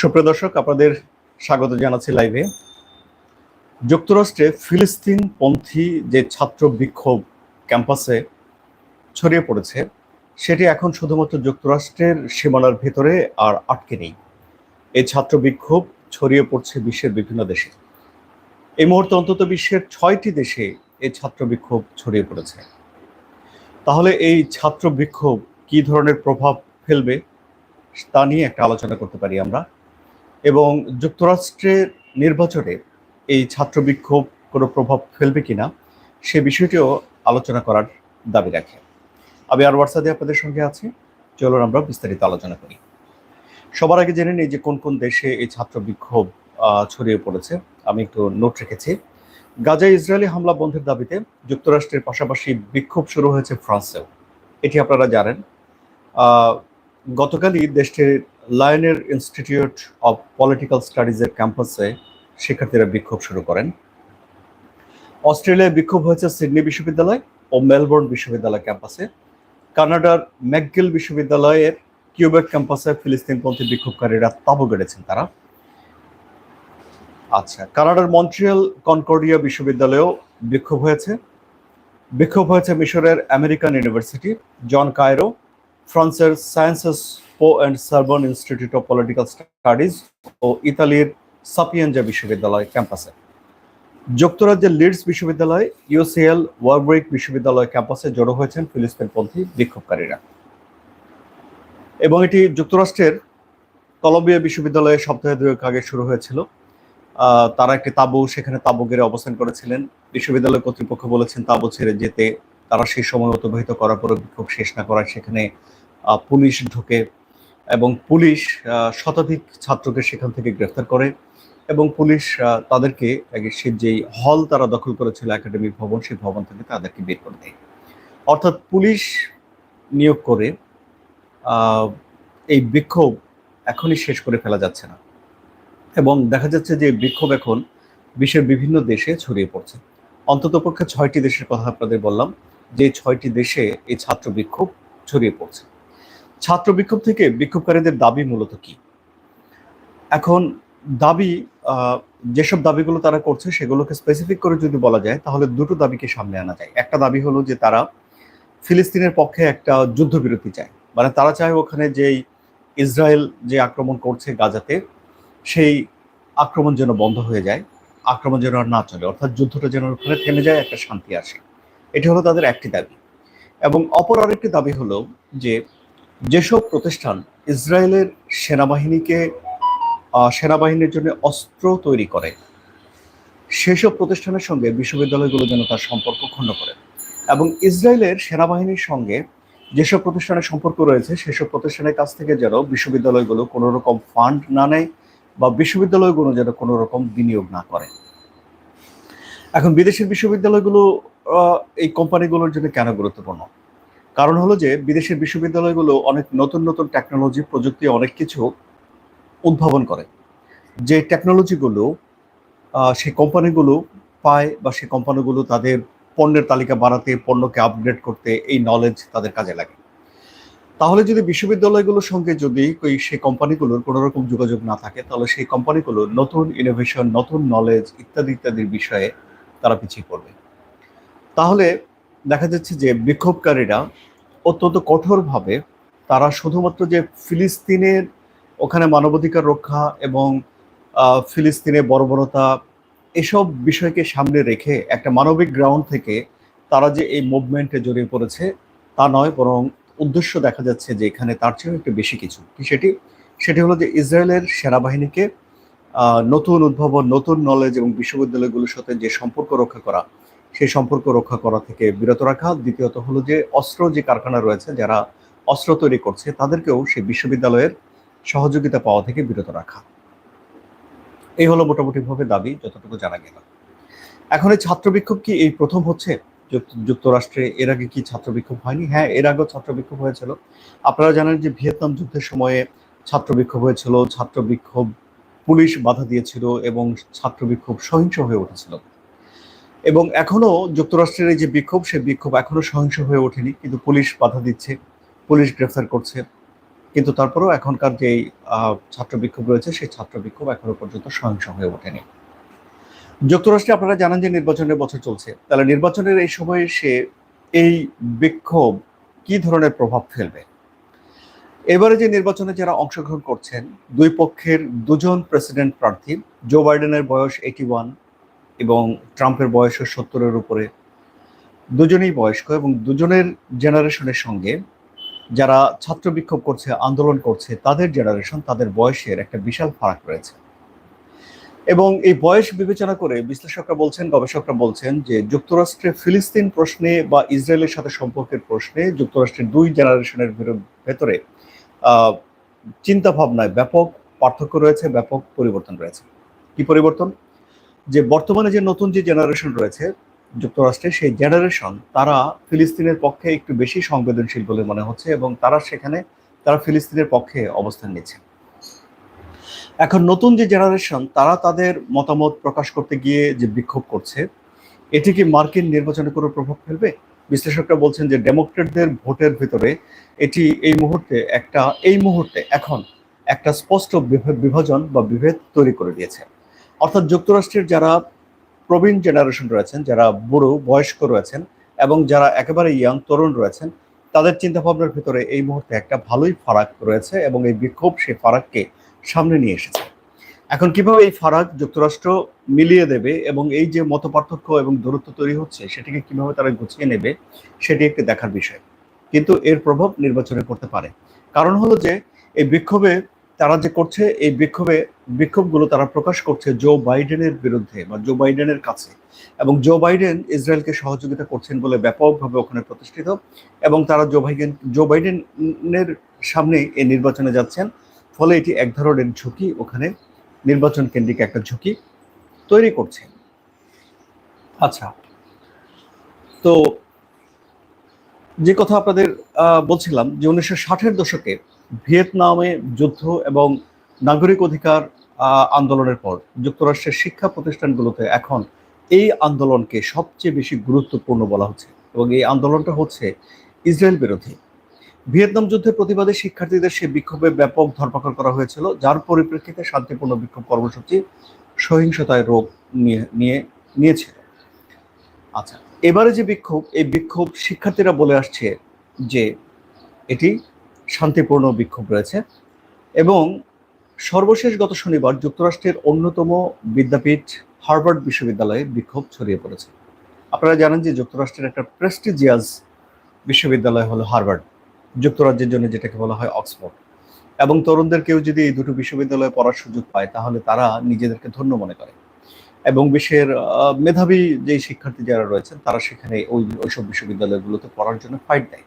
সুপ্রিয় দর্শক, আপনাদের স্বাগত জানাচ্ছি লাইভে যুক্তরাষ্ট্রে ফিলিস্তিন পন্থী যে ছাত্র বিক্ষোভ ক্যাম্পাসে ছড়িয়ে পড়েছে, সেটি এখন শুধুমাত্র যুক্তরাষ্ট্রের সীমানার ভেতরে আর আটকে নেই। এই ছাত্র বিক্ষোভ ছড়িয়ে পড়ছে বিশ্বের বিভিন্ন দেশে। এই মুহূর্তে অন্তত বিশ্বের ছয়টি দেশে এই ছাত্র বিক্ষোভ ছড়িয়ে পড়েছে। তাহলে এই ছাত্র বিক্ষোভ কি ধরনের প্রভাব ফেলবে, তা নিয়ে একটা আলোচনা করতে পারি আমরা। এবং যুক্তরাষ্ট্রের নির্বাচনে এই ছাত্র বিক্ষোভ কোনো প্রভাব ফেলবে কিনা সে বিষয়টিও আলোচনা করার দাবি রাখে। আমি আর হোয়াটসঅ্যাপে আপনাদের সঙ্গে আছি। চলুন আমরা বিস্তারিত আলোচনা করি। সবার আগে জেনে নিই যে কোন কোন দেশে এই ছাত্র বিক্ষোভ ছড়িয়ে পড়েছে। আমি একটু নোট রেখেছি। গাজায় ইসরায়েলি হামলা বন্ধের দাবিতে যুক্তরাষ্ট্রের পাশাপাশি বিক্ষোভ শুরু হয়েছে ফ্রান্সেও। এটি আপনারা জানেন। গতকালই দেশটির লায়নের ইনস্টিটিউট অব পলিটিক্যাল স্টাডিজের ক্যাম্পাসে শিক্ষার্থীরা বিক্ষোভ শুরু করেন। অস্ট্রেলিয়ায় বিক্ষোভ হয়েছে সিডনি বিশ্ববিদ্যালয় ও মেলবোর্ন বিশ্ববিদ্যালয় ক্যাম্পাসে কানাডার ম্যাকগিল বিশ্ববিদ্যালয়ের কিউবেক ক্যাম্পাসে ফিলিস্তিনপন্থী বিক্ষোভকারীরা তাবু গেড়েছেন তারা। আচ্ছা কানাডার মন্ট্রিয়াল কনকর্ডিয়া বিশ্ববিদ্যালয়েও বিক্ষোভ হয়েছে। বিক্ষোভ হয়েছে মিশরের আমেরিকান ইউনিভার্সিটি, জন কায়রো, ফ্রান্সের Sciences Po and Sorbonne Institute of Political Studies ও ইতালির সাপিয়েঞ্জা বিশ্ববিদ্যালয় ক্যাম্পাসে। যুক্তরাজ্যের লিডস বিশ্ববিদ্যালয় ইউসিএল ওয়ারব্রিক বিশ্ববিদ্যালয় ক্যাম্পাসে জড়ো হয়েছেন ফিলিস্তিনপন্থী বিক্ষোভকারীরা। এবং এটি যুক্তরাষ্ট্রের কলম্বিয়া বিশ্ববিদ্যালয়ে সপ্তাহে দুয়েক আগে শুরু হয়েছিল। তারা একটি তাঁবু, সেখানে তাঁবু গেড়ে অবস্থান করেছিলেন। বিশ্ববিদ্যালয় কর্তৃপক্ষ বলেছেন তাঁবু ছেড়ে যেতে তারা সেই সময় অতিবাহিত করার পরে বিক্ষোভ শেষ না করায় সেখানে পুলিশ ঢোকে এবং পুলিশ শতাধিক ছাত্রকে সেখান থেকে গ্রেফতার করে এবং পুলিশ তাদেরকে সে যেই হল তারা দখল করেছিল একাডেমিক ভবন, সেই ভবন থেকে তাদেরকে বের করে দেয়। অর্থাৎ পুলিশ নিয়োগ করে এই বিক্ষোভ এখনই শেষ করে ফেলা যাচ্ছে না। এবং দেখা যাচ্ছে যে বিক্ষোভ এখন বিশ্বের বিভিন্ন দেশে ছড়িয়ে পড়ছে। অন্ততপক্ষে ছয়টি দেশের কথা আপনাদের বললাম, যে ছয়টি দেশে এই ছাত্র বিক্ষোভ ছড়িয়ে পড়ছে। ছাত্র বিক্ষোভ থেকে বিক্ষোভকারীদের দাবি মূলত কি? এখন দাবি যেসব দাবিগুলো তারা করছে সেগুলোকে স্পেসিফিক করে যদি বলা যায়, তাহলে দুটো দাবিকে সামনে আনা যায়। একটা দাবি হলো যে তারা ফিলিস্তিনের পক্ষে একটা যুদ্ধবিরতি চায়। মানে তারা চায় ওখানে যেই ইসরায়েল যে আক্রমণ করছে গাজাতে, সেই আক্রমণ যেন বন্ধ হয়ে যায়, আক্রমণ যেন আর না চলে। অর্থাৎ যুদ্ধটা যেন ওখানে থেমে যায়, একটা শান্তি আসে। এটি হলো তাদের একটি দাবি। এবং অপর আরেকটি দাবি হলো যে যেসব প্রতিষ্ঠান ইসরায়েলের সেনাবাহিনীকে সেনাবাহিনীর জন্য অস্ত্র তৈরি করে, সেসব প্রতিষ্ঠানের সঙ্গে বিশ্ববিদ্যালয়গুলো যেন তার সম্পর্ক ক্ষুণ্ণ করে এবং ইসরায়েলের সেনাবাহিনীর সঙ্গে যেসব প্রতিষ্ঠানের সম্পর্ক রয়েছে, সেসব প্রতিষ্ঠানের কাছ থেকে যেন বিশ্ববিদ্যালয়গুলো কোনো রকম ফান্ড না নেয় বা বিশ্ববিদ্যালয়গুলো যেন কোনো রকম বিনিয়োগ না করে। এখন বিদেশের বিশ্ববিদ্যালয়গুলো এই কোম্পানিগুলোর জন্য কেন গুরুত্বপূর্ণ? কারণ হলো যে বিদেশের বিশ্ববিদ্যালয়গুলো অনেক নতুন নতুন টেকনোলজি প্রযুক্তি, অনেক কিছু উদ্ভাবন করে। যে টেকনোলজিগুলো সেই কোম্পানিগুলো পায় বা সেই কোম্পানিগুলো তাদের পণ্যের তালিকা বাড়াতে পণ্যকে আপগ্রেড করতে এই নলেজ তাদের কাজে লাগে। তাহলে যদি বিশ্ববিদ্যালয়গুলোর সঙ্গে যদি ওই সেই কোম্পানিগুলোর কোনো রকম যোগাযোগ না থাকে, তাহলে সেই কোম্পানিগুলো নতুন ইনোভেশন নতুন নলেজ ইত্যাদি, ইত্যাদির বিষয়ে তারা পিছিয়ে পড়বে। তাহলে দেখা যাচ্ছে যে বিক্ষোভকারীরা অত্যন্ত কঠোরভাবে তারা শুধুমাত্র যে ফিলিস্তিনের ওখানে মানবাধিকার রক্ষা এবং আহ, ফিলিস্তিনে বর্বরতা এসব বিষয়কে সামনে রেখে একটা মানবিক গ্রাউন্ড থেকে তারা যে এই মুভমেন্টে জড়িয়ে পড়েছে তা নয় বরং উদ্দেশ্য দেখা যাচ্ছে যে এখানে তার চেয়েও একটু বেশি কিছু। কি সেটি? সেটি হলো যে ইসরায়েলের সেনাবাহিনীকে নতুন উদ্ভাবন নতুন নলেজ এবং বিশ্ববিদ্যালয়গুলোর সাথে যে সম্পর্ক রক্ষা করা সেই সম্পর্ক রক্ষা করা থেকে বিরত রাখা। দ্বিতীয়ত হলো যে, অস্ত্র যে কারখানা রয়েছে, যারা অস্ত্র তৈরি করছে, তাদেরকেও সেই বিশ্ববিদ্যালয়ের সহযোগিতা পাওয়া থেকে বিরত রাখা। এই হলো মোটামুটিভাবে দাবি, যতটুকু জানা গেল। এখন এই ছাত্র বিক্ষোভ কি এই প্রথম হচ্ছে? যুক্তরাষ্ট্রে এর আগে কি ছাত্র বিক্ষোভ হয়নি? হ্যাঁ এর আগেও ছাত্র বিক্ষোভ হয়েছিল। আপনারা জানেন যে ভিয়েতনাম যুদ্ধের সময়ে ছাত্র বিক্ষোভ হয়েছিল ছাত্র বিক্ষোভ পুলিশ বাধা দিয়েছিল এবং ছাত্র বিক্ষোভ সহিংস হয়ে উঠেছিল। এবং এখনও যুক্তরাষ্ট্রের এই যে বিক্ষোভ, সে বিক্ষোভ এখনও সহিংস হয়ে ওঠেনি। কিন্তু পুলিশ বাধা দিচ্ছে, পুলিশ গ্রেফতার করছে। কিন্তু তারপরেও এখনকার যে ছাত্র বিক্ষোভ রয়েছে, সেই ছাত্র বিক্ষোভ এখনও পর্যন্ত সহিংস হয়ে ওঠেনি। যুক্তরাষ্ট্রে আপনারা জানেন যে নির্বাচনের বছর চলছে। তাহলে নির্বাচনের এই সময়ে সে, এই বিক্ষোভ কি ধরনের প্রভাব ফেলবে? এবারে যে নির্বাচনে যারা অংশগ্রহণ করছেন, দুই পক্ষের দুজন প্রেসিডেন্ট প্রার্থী, জো বাইডেনের বয়স এইটি ওয়ান এবং ট্রাম্পের বয়স সত্তরের উপরে। দুজনেই বয়স্ক এবং দুজনের জেনারেশনের সঙ্গে যারা ছাত্র বিক্ষোভ করছে, আন্দোলন করছে, তাদের জেনারেশন তাদের বয়সের একটা বিশাল ফারাক রয়েছে। এবং এই বয়স বিবেচনা করে বিশ্লেষকরা বলছেন, গবেষকরা বলছেন যে যুক্তরাষ্ট্রে ফিলিস্তিন প্রশ্নে বা ইসরায়েলের সাথে সম্পর্কের প্রশ্নে যুক্তরাষ্ট্রের দুই জেনারেশনের ভেতরে চিন্তা ভাবনায় ব্যাপক পার্থক্য রয়েছে, ব্যাপক পরিবর্তন রয়েছে। কি পরিবর্তন? যে বর্তমানে যে নতুন যে জেনারেশন রয়েছে যুক্তরাষ্ট্রে সেই জেনারেশন তারা ফিলিস্তিনের পক্ষে একটু বেশি সংবেদনশীল বলে মনে হচ্ছে এবং তারা সেখানে, তারা ফিলিস্তিনের পক্ষে অবস্থান নিচ্ছে। এখন নতুন যে জেনারেশন তারা তাদের মতামত প্রকাশ করতে গিয়ে যে বিক্ষোভ করছে, এটি কি মার্কিন নির্বাচনে কোনো প্রভাব ফেলবে? বিশ্লেষকরা বলছেন যে ডেমোক্রেটদের ভোটের ভিতরে এটি এই মুহূর্তে একটা, এই মুহূর্তে, এখন একটা স্পষ্ট বিভাজন বা বিভেদ তৈরি করে দিয়েছে। অর্থাৎ যুক্তরাষ্ট্রের যারা প্রবীণ জেনারেশন রয়েছেন, যারা বুড়ো, বয়স্ক রয়েছেন এবং যারা একেবারে ইয়াং তরুণ রয়েছেন, তাদের চিন্তাভাবনার ভিতরে এই মুহূর্তে একটা ভালোই ফারাক রয়েছে এবং এই বিক্ষোভ সেই ফারাককে সামনে নিয়ে এসেছে। এখন কীভাবে এই ফারাক যুক্তরাষ্ট্র মিলিয়ে দেবে এবং এই যে মত পার্থক্য এবং দূরত্ব তৈরি হচ্ছে, সেটিকে কীভাবে তারা গুছিয়ে নেবে, সেটি একটি দেখার বিষয়। কিন্তু এর প্রভাব নির্বাচনে পড়তে পারে। কারণ হলো যে, এই বিক্ষোভে তারা যে করছে, এই বিক্ষোভে, বিক্ষোভগুলো তারা প্রকাশ করছে জো বাইডেনের বিরুদ্ধে বা জো বাইডেনের কাছে। এবং জো বাইডেন ইসরায়েলকে সহযোগিতা করছেন বলে ব্যাপকভাবে ওখানে প্রতিষ্ঠিত। এবং তারা জো বাইডেন জো বাইডেনের সামনে এই নির্বাচনে যাচ্ছেন। ফলে এটি এক ধরনের ঝুঁকি ওখানে, নির্বাচন কেন্দ্রিক একটা ঝুঁকি তৈরি করছে। আচ্ছা তো যে কথা আপনাদের বলছিলাম যে উনিশশো ষাটের দশকে ভিয়েতনামে যুদ্ধ এবং নাগরিক অধিকার আন্দোলনের পর যুক্তরাষ্ট্রের শিক্ষা প্রতিষ্ঠানগুলোতে এখন এই আন্দোলনকে সবচেয়ে বেশি গুরুত্বপূর্ণ বলা হচ্ছে এবং এই আন্দোলনটা হচ্ছে ইসরায়েল বিরোধী। ভিয়েতনাম যুদ্ধের প্রতিবাদে শিক্ষার্থীদের সে বিক্ষোভে ব্যাপক ধরপাকড় করা হয়েছিল, যার পরিপ্রেক্ষিতে শান্তিপূর্ণ বিক্ষোভ কর্মসূচি সহিংসতায় রোগ নিয়ে নিয়ে, নিয়েছিল। আচ্ছা এবারে যে বিক্ষোভ, এই বিক্ষোভ শিক্ষার্থীরা বলে আসছে যে এটি শান্তিপূর্ণ বিক্ষোভ রয়েছে এবং সর্বশেষ গত শনিবার যুক্তরাষ্ট্রের অন্যতম বিদ্যাপীঠ হার্ভার্ড বিশ্ববিদ্যালয়ে বিক্ষোভ ছড়িয়ে পড়েছে। আপনারা জানেন যে যুক্তরাষ্ট্রের একটা প্রেস্টিজিয়াস বিশ্ববিদ্যালয় হলো হার্ভার্ড, যুক্তরাজ্যের জন্য যেটাকে বলা হয় অক্সফোর্ড। এবং তরুণদের কেউ যদি এই দুটো বিশ্ববিদ্যালয়ে পড়ার সুযোগ পায়, তাহলে তারা নিজেদেরকে ধন্য মনে করে। এবং বিশ্বের মেধাবী যে শিক্ষার্থী যারা রয়েছেন, তারা সেখানে ওই, ওইসব বিশ্ববিদ্যালয়গুলোতে পড়ার জন্য ফাইট দেয়।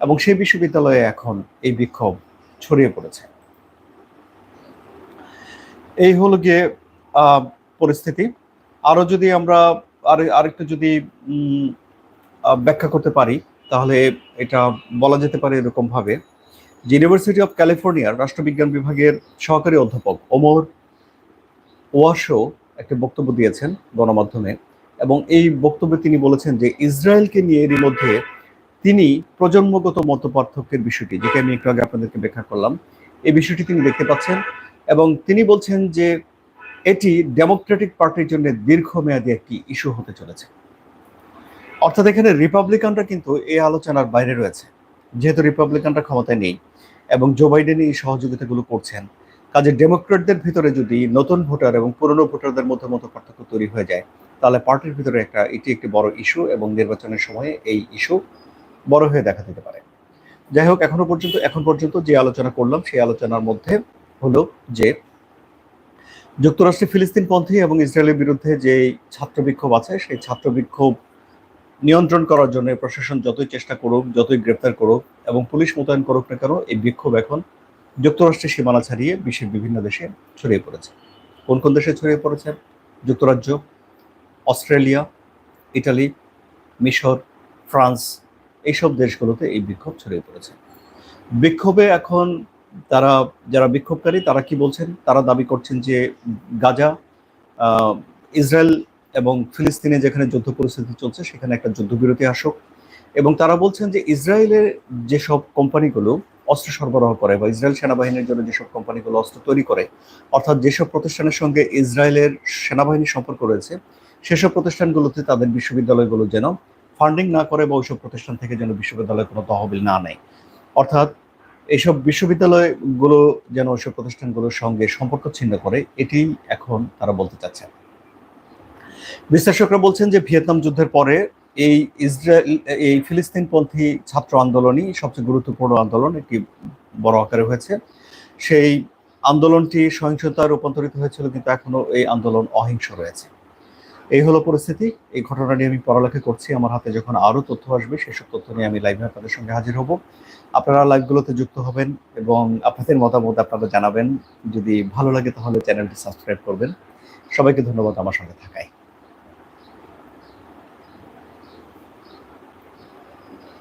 এবং সেই বিশ্ববিদ্যালয়ে এখন এই বিক্ষোভ ছড়িয়ে পড়েছে। এই হলো গিয়ে পরিস্থিতি। আরও যদি আমরা আর, আরেকটু যদি ব্যাখ্যা করতে পারি, তাহলে এটা বলা যেতে পারে এরকম ভাবে যে ইউনিভার্সিটি অফ ক্যালিফোর্নিয়ার রাষ্ট্রবিজ্ঞান বিভাগের সহকারী অধ্যাপক ওমর ওয়াশো একটা বক্তব্য দিয়েছেন গণমাধ্যমে। এবং এই বক্তব্যে তিনি বলেছেন যে, ইসরায়েলকে নিয়ে এরই মধ্যে তিনি প্রজন্মগত মত পার্থক্যের বিষয়টি, যেটা আমি একটু আগে আপনাদেরকে ব্যাখ্যা করলাম, এই বিষয়টি তিনি দেখতে পাচ্ছেন এবং তিনি বলছেন যে এটি ডেমোক্রেটিক পার্টির জন্য দীর্ঘমেয়াদী একটি ইস্যু হতে চলেছে। অর্থাৎ এখানে রিপাবলিকানরা কিন্তু এই আলোচনার বাইরে রয়েছে, যেহেতু রিপাবলিকানরা ক্ষমতায় নেই এবং জো বাইডেন এই সহযোগিতাগুলো করছেন। কাজে ডেমোক্রেটদের ভিতরে যদি নতুন ভোটার এবং পুরনো ভোটারদের মধ্যে মতো পার্থক্য তৈরি হয়ে যায়, তাহলে পার্টির ভিতরে একটা, এটি একটি বড় ইস্যু এবং নির্বাচনের সময়ে এই ইস্যু বড় হয়ে দেখা দিতে পারে। যাই হোক, এখনও পর্যন্ত, এখন পর্যন্ত যে আলোচনা করলাম, সেই আলোচনার মধ্যে হলো যে যুক্তরাষ্ট্রে ফিলিস্তিনপন্থী এবং ইসরায়েলের বিরুদ্ধে যে ছাত্র বিক্ষোভ আছে, সেই ছাত্র বিক্ষোভ নিয়ন্ত্রণ করার জন্য প্রশাসন যতই চেষ্টা করুক, যতই গ্রেপ্তার করুক এবং পুলিশ মোতায়েন করুক না কেন, এই বিক্ষোভ এখন যুক্তরাষ্ট্রের সীমানা ছাড়িয়ে বিশ্বের বিভিন্ন দেশে ছড়িয়ে পড়েছে। কোন কোন দেশে ছড়িয়ে পড়েছে? যুক্তরাজ্য, অস্ট্রেলিয়া, ইটালি, মিশর, ফ্রান্স এইসব দেশগুলোতে এই বিক্ষোভ ছড়িয়ে পড়েছে। বিক্ষোভে এখন তারা, যারা বিক্ষোভকারী, তারা কি বলছেন? তারা দাবি করছেন যে গাজা ইসরায়েল এবং ফিলিস্তিনে যেখানে যুদ্ধ পরিস্থিতি চলছে, সেখানে একটা যুদ্ধবিরতি আসুক। এবং তারা বলছেন যে ইসরায়েলের যেসব কোম্পানিগুলো অস্ত্র সরবরাহ করে বা ইসরায়েল সেনাবাহিনীর জন্য যেসব কোম্পানিগুলো অস্ত্র তৈরি করে, অর্থাৎ যেসব প্রতিষ্ঠানের সঙ্গে ইসরায়েলের সেনাবাহিনীর সম্পর্ক রয়েছে, সেসব প্রতিষ্ঠানগুলোতে তাদের বিশ্ববিদ্যালয়গুলো যেন ফান্ডিং না করে বা ওইসব প্রতিষ্ঠান থেকে যেন বিশ্ববিদ্যালয়ে কোনো তহবিল না নেয়। অর্থাৎ এইসব বিশ্ববিদ্যালয়গুলো যেন ওইসব প্রতিষ্ঠানগুলোর সঙ্গে সম্পর্ক ছিন্ন করে এটি এখন তারা বলতে চাচ্ছে। বিশ্লেষকরা বলছেন যে ভিয়েতনাম যুদ্ধের পরে এই ইসরায়েল, এই ফিলিস্তিনপন্থী ছাত্র আন্দোলনই সবচেয়ে গুরুত্বপূর্ণ আন্দোলন, একটি বড় আকারে হয়েছে। সেই আন্দোলনটি সহিংসতায় রূপান্তরিত হয়েছিল, কিন্তু এখনও এই আন্দোলন অহিংস রয়েছে। এই হলো পরিস্থিতি। এই ঘটনা নিয়ে আমি পড়ালেখা করছি। আমার হাতে যখন আরও তথ্য আসবে, সেসব তথ্য নিয়ে আমি লাইভে আপনাদের সঙ্গে হাজির হব। আপনারা লাইভগুলোতে যুক্ত হবেন এবং আপনাদের মতামত আপনারা জানাবেন। যদি ভালো লাগে, তাহলে চ্যানেলটি সাবস্ক্রাইব করবেন। সবাইকে ধন্যবাদ আমার সঙ্গে থাকায়।